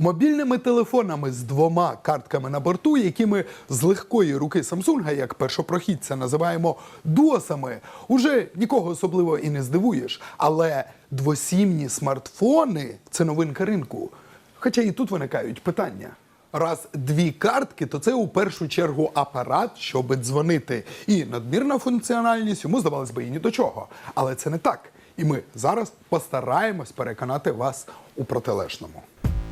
Мобільними телефонами з двома картками на борту, якими з легкої руки Samsung, як першопрохідця називаємо дуосами, уже нікого особливо і не здивуєш. Але двосімні смартфони це новинка ринку. Хоча і тут виникають питання. Раз дві картки, то це у першу чергу апарат, щоб дзвонити. І надмірна функціональність йому здавалось би і ні до чого. Але це не так. І ми зараз постараємось переконати вас у протилежному.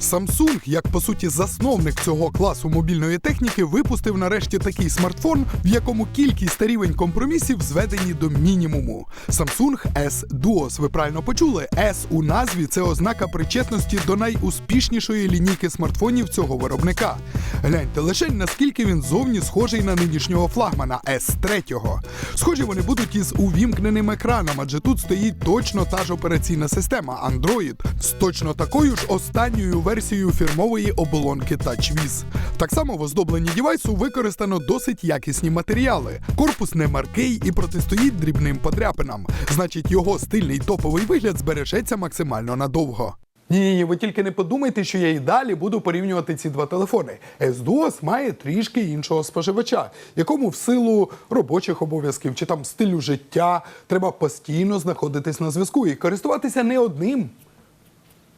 Samsung, як по суті засновник цього класу мобільної техніки, випустив нарешті такий смартфон, в якому кількість та рівень компромісів зведені до мінімуму. Samsung S Duos. Ви правильно почули? S у назві це ознака причетності до найуспішнішої лінійки смартфонів цього виробника. Гляньте лише наскільки він зовні схожий на нинішнього флагмана S3. Схожі вони будуть із увімкненим екраном, адже тут стоїть точно та ж операційна система Android з точно такою ж останньою версією фірмової оболонки TouchWiz. Так само в оздобленні дівайсу використано досить якісні матеріали. Корпус не маркий і протистоїть дрібним подряпинам. Значить, його стильний топовий вигляд збережеться максимально надовго. Ні, ви тільки не подумайте, що я і далі буду порівнювати ці два телефони. S-Duos має трішки іншого споживача, якому в силу робочих обов'язків чи там стилю життя треба постійно знаходитись на зв'язку і користуватися не одним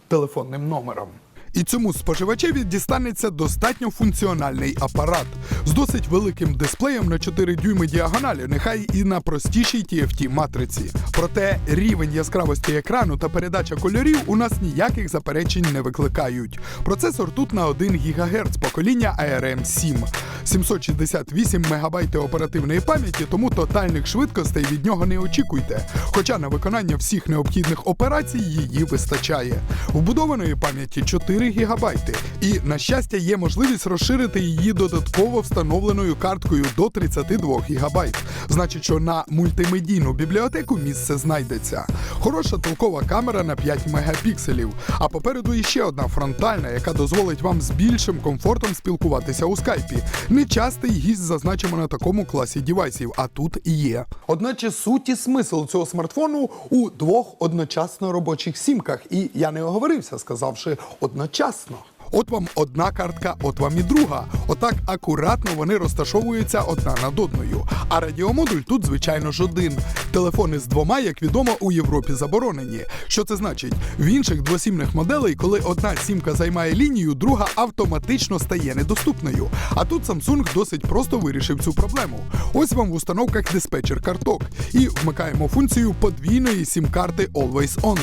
телефонним номером. І цьому споживачеві дістанеться достатньо функціональний апарат з досить великим дисплеєм на 4 дюйми діагоналі, нехай і на простішій TFT матриці. Проте рівень яскравості екрану та передача кольорів у нас ніяких заперечень не викликають. Процесор тут на 1 ГГц покоління ARM 7. 768 МБ оперативної пам'яті, тому тотальних швидкостей від нього не очікуйте. Хоча на виконання всіх необхідних операцій її вистачає. Вбудованої пам'яті 4 ГБ. І, на щастя, є можливість розширити її додатково встановленою карткою до 32 ГБ. Значить, що на мультимедійну бібліотеку місце знайдеться. Хороша толкова камера на 5 мегапікселів. А попереду іще одна фронтальна, яка дозволить вам з більшим комфортом спілкуватися у скайпі. Нечастий гість зазначимо на такому класі дівайсів, а тут і є. Одначе суть і смисл цього смартфону у двох одночасно робочих сімках. І я не оговорився, сказавши одночасно. От вам одна картка, от вам і друга. Отак акуратно вони розташовуються одна над одною. А радіомодуль тут, звичайно ж, один. Телефони з двома, як відомо, у Європі заборонені. Що це значить? В інших двосімних моделей, коли одна сімка займає лінію, друга автоматично стає недоступною. А тут Samsung досить просто вирішив цю проблему. Ось вам в установках диспетчер карток. І вмикаємо функцію подвійної сім-карти Always On.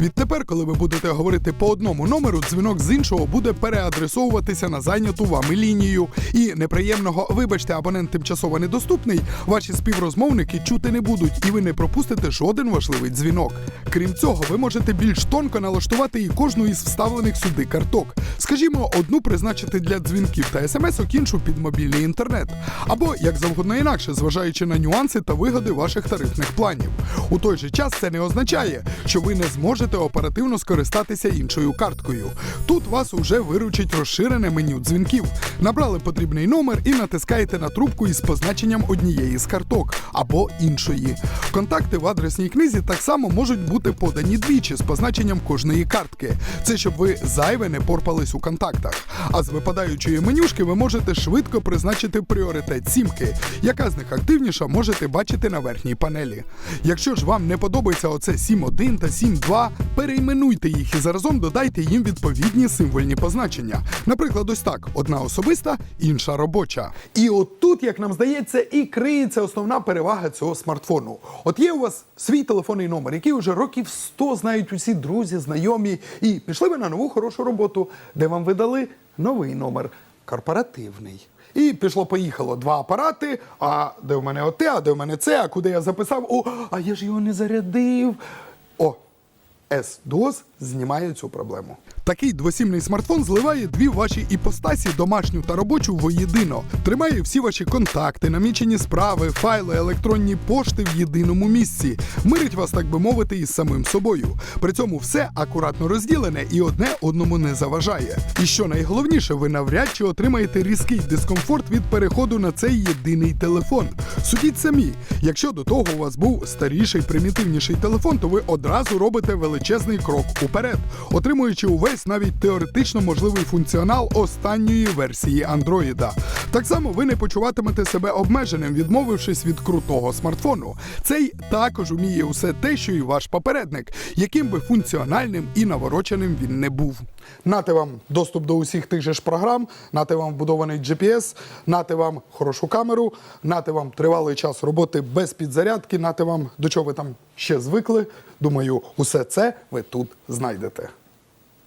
Відтепер, коли ви будете говорити по одному номеру, дзвінок з іншого буде переадресовуватися на зайняту вами лінію. І неприємного, вибачте, абонент тимчасово недоступний, ваші співрозмовники чути не будуть, і ви не пропустите жоден важливий дзвінок. Крім цього, ви можете більш тонко налаштувати і кожну із вставлених сюди карток. Скажімо, одну призначити для дзвінків та смс-ок, іншу під мобільний інтернет. Або як завгодно інакше, зважаючи на нюанси та вигоди ваших тарифних планів. У той же час це не означає, що ви не зможете оперативно скористатися іншою карткою. Тут вас уже виручить розширене меню дзвінків. Набрали потрібний номер і натискаєте на трубку із позначенням однієї з карток або іншої. Контакти в адресній книзі так само можуть бути подані двічі з позначенням кожної картки. Це щоб ви зайве не порпались у контактах. А з випадаючої менюшки ви можете швидко призначити пріоритет сімки, яка з них активніша можете бачити на верхній панелі. Якщо ж вам не подобається оце 7.1 та 7.2, перейменуйте їх і заразом додайте їм відповідні символьні позначення. Наприклад, ось так: одна особиста, інша робоча. І от тут, як нам здається, і криється основна перевага цього смартфону. От є у вас свій телефонний номер, який вже років 100 знають усі друзі, знайомі, і пішли ви на нову хорошу роботу, де вам видали новий номер корпоративний. І пішло-поїхало два апарати. А де в мене оте, а де в мене це, а куди я записав? О, а я ж його не зарядив. О, S-DOS знімає цю проблему. Такий двосімний смартфон зливає дві ваші іпостасі, домашню та робочу воєдино. Тримає всі ваші контакти, намічені справи, файли, електронні пошти в єдиному місці. Мирить вас, так би мовити, із самим собою. При цьому все акуратно розділене і одне одному не заважає. І що найголовніше, ви навряд чи отримаєте різкий дискомфорт від переходу на цей єдиний телефон. Судіть самі, якщо до того у вас був старіший, примітивніший телефон, то ви одразу робите величезний крок уперед, отримуючи увесь навіть теоретично можливий функціонал останньої версії Андроїда. Так само ви не почуватимете себе обмеженим, відмовившись від крутого смартфону. Цей також уміє усе те, що і ваш попередник, яким би функціональним і навороченим він не був. Нате вам доступ до усіх тих же ж програм, нате вам вбудований GPS, нате вам хорошу камеру, нате вам тривалий час роботи без підзарядки, нате вам до чого ви там ще звикли. Думаю, усе це ви тут знайдете.